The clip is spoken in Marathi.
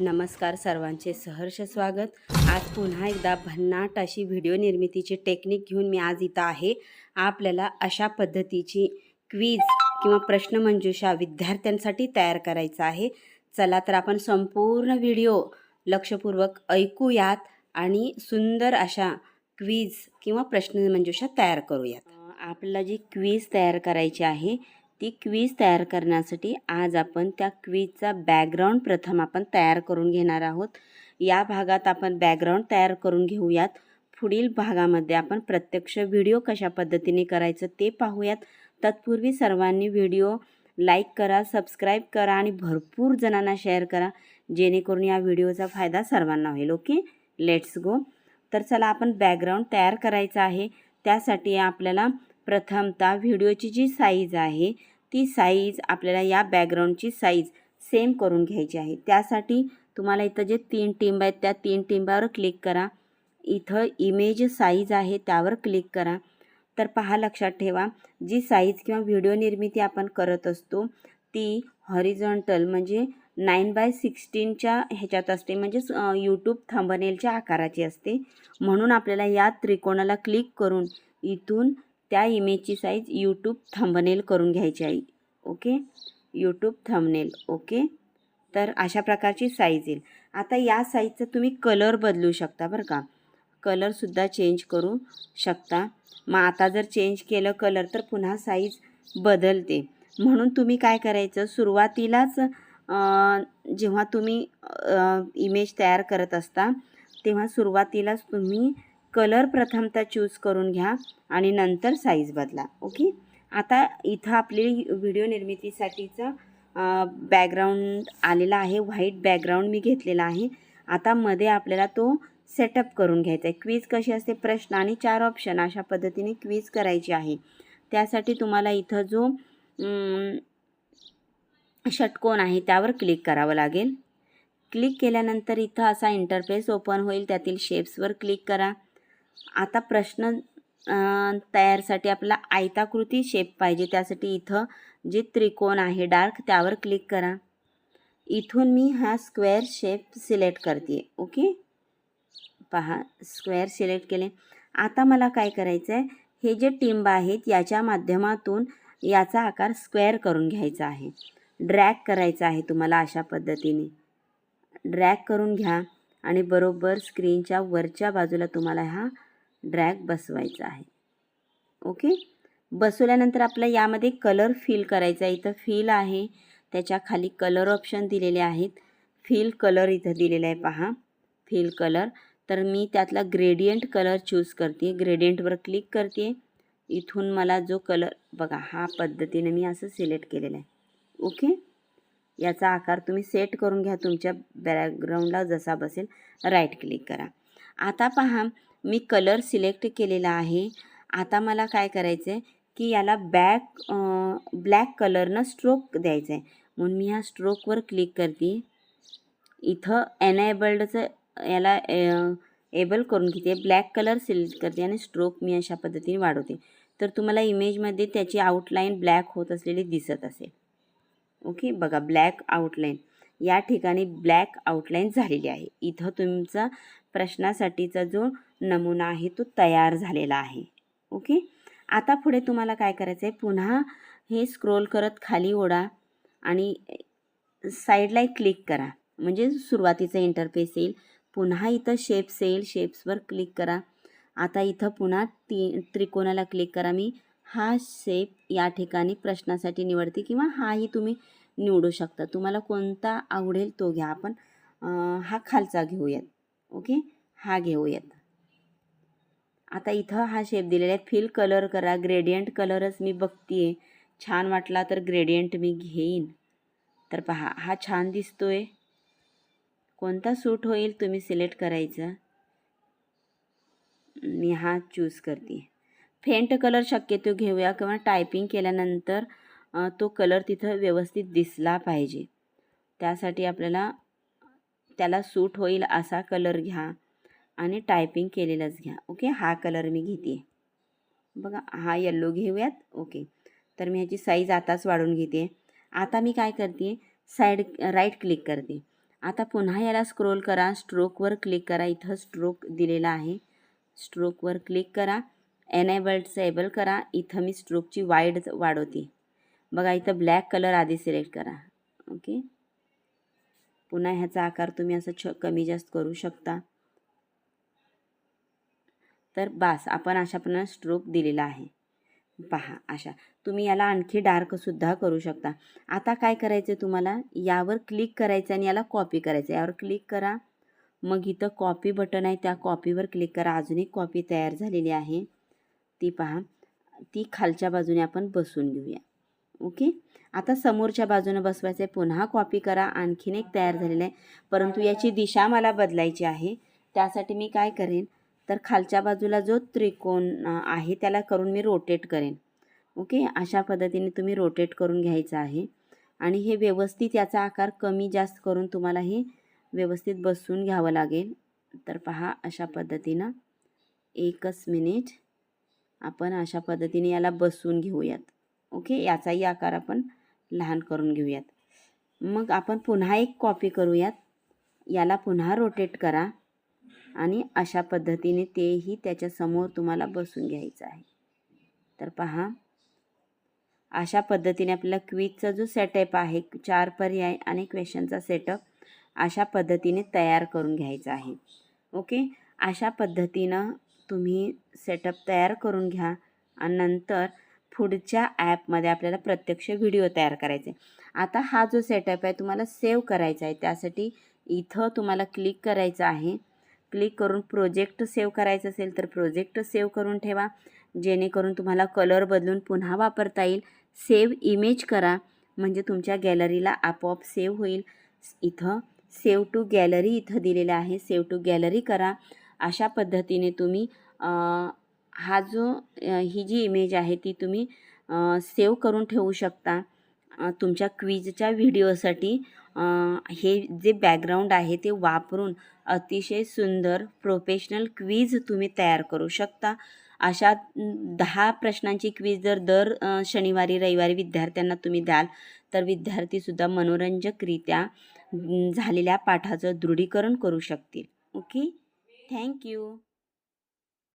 नमस्कार सर्वांचे सहर्ष स्वागत. आज पुन्हा एकदा भन्नाट अशी व्हिडिओ निर्मितीची टेक्निक घेऊन मी आज इथं आहे. आपल्याला अशा पद्धतीची क्वीज किंवा प्रश्नमंजुषा विद्यार्थ्यांसाठी तयार करायचा आहे. चला तर आपण संपूर्ण व्हिडिओ लक्षपूर्वक ऐकूयात आणि सुंदर अशा क्वीज किंवा प्रश्नमंजुषा तयार करूयात. आपल्याला जी क्वीज तयार करायची आहे ती क्वीज तयार करण्यासाठी आज आपण त्या क्वीजचा बॅकग्राऊंड प्रथम आपण तयार करून घेणार आहोत. या भागात आपण बॅकग्राऊंड तयार करून घेऊयात. पुढील भागामध्ये आपण प्रत्यक्ष व्हिडिओ कशा पद्धतीने करायचं ते पाहूयात. तत्पूर्वी सर्वांनी व्हिडिओ लाईक करा सबस्क्राईब करा आणि भरपूर जणांना शेअर करा जेणेकरून या व्हिडिओचा फायदा सर्वांना होईल. ओके लेट्स गो तर चला आपण बॅकग्राऊंड तयार करायचं आहे. त्यासाठी आपल्याला प्रथमतः व्हिडिओची जी साईज आहे ती साईज आपल्याला या बॅकग्राऊंडची साईज सेम करून घ्यायची आहे. त्यासाठी तुम्हाला इथं जे तीन टिंब आहेत त्या तीन टिंबावर क्लिक करा. इथं इमेज साईज आहे त्यावर क्लिक करा. तर पहा लक्षात ठेवा जी साईज किंवा व्हिडिओ निर्मिती आपण करत असतो ती हॉरिझॉन्टल म्हणजे नाईन बाय सिक्स्टीनच्या ह्याच्यात असते म्हणजेच यूट्यूब थंबनेलच्या आकाराची असते. म्हणून आपल्याला या त्रिकोणाला क्लिक करून इथून त्या इमेजची साईज यूट्यूब थंबनेल करून घ्यायची आहे ओके यूट्यूब थंबनेल ओके तर अशा प्रकारची साईज येईल. आता या साईजचं तुम्ही कलर बदलू शकता बरं का. कलरसुद्धा चेंज करू शकता. मग आता जर चेंज केलं कलर तर पुन्हा साईज बदलते. म्हणून तुम्ही काय करायचं? सुरुवातीलाच जेव्हा तुम्ही इमेज तयार करत असता तेव्हा सुरुवातीलाच तुम्ही कलर प्रथमतः चूज करून घ्या आणि नंतर साईज बदला ओके आता इथं आपली व्हिडिओ निर्मितीसाठीचं बॅकग्राऊंड आलेला आहे व्हाईट बॅकग्राऊंड मी घेतलेला आहे. आता मध्ये आपल्याला तो सेटअप करून घ्यायचा आहे. क्वीज कशी असते? प्रश्न आणि चार ऑप्शन अशा पद्धतीने क्वीज करायची आहे. त्यासाठी तुम्हाला इथं जो षटकोन आहे त्यावर क्लिक करावं लागेल. क्लिक केल्यानंतर इथं असा इंटरफेस ओपन होईल. त्यातील शेप्सवर क्लिक करा. आता प्रश्न तयारसाठी आपला आयताकृती शेप पाहिजे. त्यासाठी इथं जे त्रिकोण आहे डार्क त्यावर क्लिक करा. इथून मी हा स्क्वेअर शेप सिलेक्ट करते. ओके पहा स्क्वेअर सिलेक्ट केले. आता मला काय करायचं आहे हे जे टिंब आहेत याच्या माध्यमातून याचा आकार स्क्वेअर करून घ्यायचा आहे. ड्रॅग करायचा आहे तुम्हाला अशा पद्धतीने. ड्रॅग करून घ्या. आणि बरोबर स्क्रीनच्या वरच्या बाजूला तुम्हाला हा ड्रॅग बसवायचा आहे. ओके बसवल्यानंतर आपल्या यामध्ये कलर फिल करायचा आहे. इथं फिल आहे. त्याच्याखाली कलर ऑप्शन दिलेले आहेत. फिल कलर इथं दिलेलं आहे पहा. फिल कलर तर मी त्यातला ग्रेडियंट कलर चूज करते. ग्रेडियंटवर क्लिक करते. इथून मला जो कलर बघा हा पद्धतीने मी असं सिलेक्ट केलेलं आहे. ओके याचा आकार तुम्ही सेट करून घ्या. तुमच्या बॅकग्राऊंडला जसा बसेल राईट क्लिक करा. आता पहा मी कलर सिलेक्ट केलेला आहे. आता मला काय करायचं आहे की याला बॅक ब्लॅक कलरनं स्ट्रोक द्यायचा आहे म्हणून मी ह्या स्ट्रोकवर क्लिक करते. इथं एनेबल्डचं याला एबल करून घेते. ब्लॅक कलर सिलेक्ट करते आणि स्ट्रोक मी अशा पद्धतीने वाढवते. तर तुम्हाला इमेजमध्ये त्याची आउटलाईन ब्लॅक होत असलेली दिसत असेल. ओके? बघा ब्लॅक आउटलाईन या ठिकाणी ब्लॅक आउटलाईन झालेली आहे. इथं तुमचा प्रश्नासाठीचा जो नमुना आहे तो तयार झालेला आहे. ओके? आता पुढे तुम्हाला काय करायचं आहे पुन्हा हे स्क्रोल करत खाली ओढा आणि साईडला एक क्लिक करा. म्हणजे सुरुवातीचा इंटरफेस येईल. पुन्हा इथं शेप्स येईल. शेप्सवर क्लिक करा. आता इथं पुन्हा ती त्रिकोणाला क्लिक करा. मी हा शेप या ठिकाणी प्रश्नासाठी निवडते किंवा हाही तुम्ही निवडू शकता. तुम्हाला कोणता आवडेल तो घ्या. आपण हा खालचा घेऊयात. ओके? हा घेऊयात. आता इथं हा शेप दिलेला आहे. फिल कलर करा. ग्रेडियंट कलरच मी बघते छान वाटला तर ग्रेडियंट मी घेईन. तर पहा हा छान दिसतोय. कोणता सूट होईल तुम्ही सिलेक्ट करायचं. मी हा चूज करते. फेंट कलर शक्यतो घेऊया किंवा टायपिंग केल्यानंतर तो कलर तिथं व्यवस्थित दिसला पाहिजे. त्यासाठी आपल्याला त्याला सूट होईल असा कलर घ्या आणि टायपिंग केलेलाच घ्या. ओके हा कलर मी घेते. बघा हा येल्लो घेऊयात. ओके तर मी ह्याची साईज आताच वाढून घेते. आता मी काय करते? साईड राईट क्लिक करते. आता पुन्हा याला स्क्रोल करा. स्ट्रोकवर क्लिक करा. इथं स्ट्रोक दिलेला आहे. स्ट्रोकवर क्लिक करा. एनेबल्ड एबल करा. इथं मी स्ट्रोकची वाईड वाढवते. बघा इथं ब्लॅक कलर आधी सिलेक्ट करा. ओके पुन्हा ह्याचा आकार तुम्ही असं छ कमी जास्त करू शकता. तर बास आपण अशाप्रमाणे स्ट्रोक दिलेला आहे. पहा अशा. तुम्ही याला आणखी डार्कसुद्धा करू शकता. आता काय करायचं तुम्हाला? यावर क्लिक करायचं आणि याला कॉपी करायचं यावर क्लिक करा. मग इथं कॉपी बटन आहे. त्या कॉपीवर क्लिक करा. अजून एक कॉपी तयार झालेली आहे. ती पहा. ती खालच्या बाजूने आपण बसून घेऊया. ओके? आता समोरच्या बाजूनं बसवायचं आहे पुन्हा कॉपी करा. आणखीन एक तयार झालेलं आहे. परंतु याची दिशा मला बदलायची आहे. त्यासाठी मी काय करेन? तर खालच्या बाजूला जो त्रिकोण आहे त्याला करून मी रोटेट करेन. ओके? अशा पद्धतीने तुम्ही रोटेट करून घ्यायचं आहे. आणि हे व्यवस्थित याचा आकार कमी जास्त करून तुम्हाला हे व्यवस्थित बसून घ्यावं लागेल. तर पहा अशा पद्धतीनं एकच मिनिट आपण अशा पद्धतीने याला बसवून घेऊयात. ओके? याचाही आकार आपण लहान करून घेऊयात. मग आपण पुन्हा एक कॉपी करूयात. याला पुन्हा रोटेट करा. आणि अशा पद्धतीने तेही त्याच्यासमोर तुम्हाला बसून घ्यायचं आहे. तर पहा. अशा पद्धतीने आपल्याला क्विजचा जो सेटअप आहे चार पर्याय आणि क्वेश्चनचा सेटअप अशा पद्धतीने तयार करून घ्यायचा आहे. ओके? अशा पद्धतीनं तुम्ही सेटअप तयार करून घ्या आणि नंतर पुढच्या ॲपमध्ये आपल्याला प्रत्यक्ष व्हिडिओ तयार करायचे. आता हा जो सेटअप आहे तुम्हाला सेव्ह करायचा आहे. त्यासाठी इथं तुम्हाला क्लिक करायचं आहे. क्लिक करून प्रोजेक्ट सेव्ह करायचं असेल तर प्रोजेक्ट सेव्ह करून ठेवा. जेणेकरून तुम्हाला कलर बदलून पुन्हा वापरता येईल. सेव्ह इमेज करा. म्हणजे तुमच्या गॅलरीला आपोआप सेव्ह होईल. इथं सेव्ह टू गॅलरी इथं दिलेलं आहे. सेव्ह टू गॅलरी करा. अशा पद्धतीने तुम्ही हा जो ही जी इमेज आहे ती तुम्ही सेव्ह करून ठेवू शकता. तुमच्या क्विजच्या व्हिडिओसाठी हे जे बॅकग्राऊंड आहे ते वापरून अतिशय सुंदर प्रोफेशनल क्विज तुम्ही तयार करू शकता. अशा दहा प्रश्नांची क्विज जर दर शनिवारी रविवारी विद्यार्थ्यांना तुम्ही द्याल तर विद्यार्थीसुद्धा मनोरंजकरित्या झालेल्या पाठाचं दृढीकरण करू शकतील. ओके? थँक्यू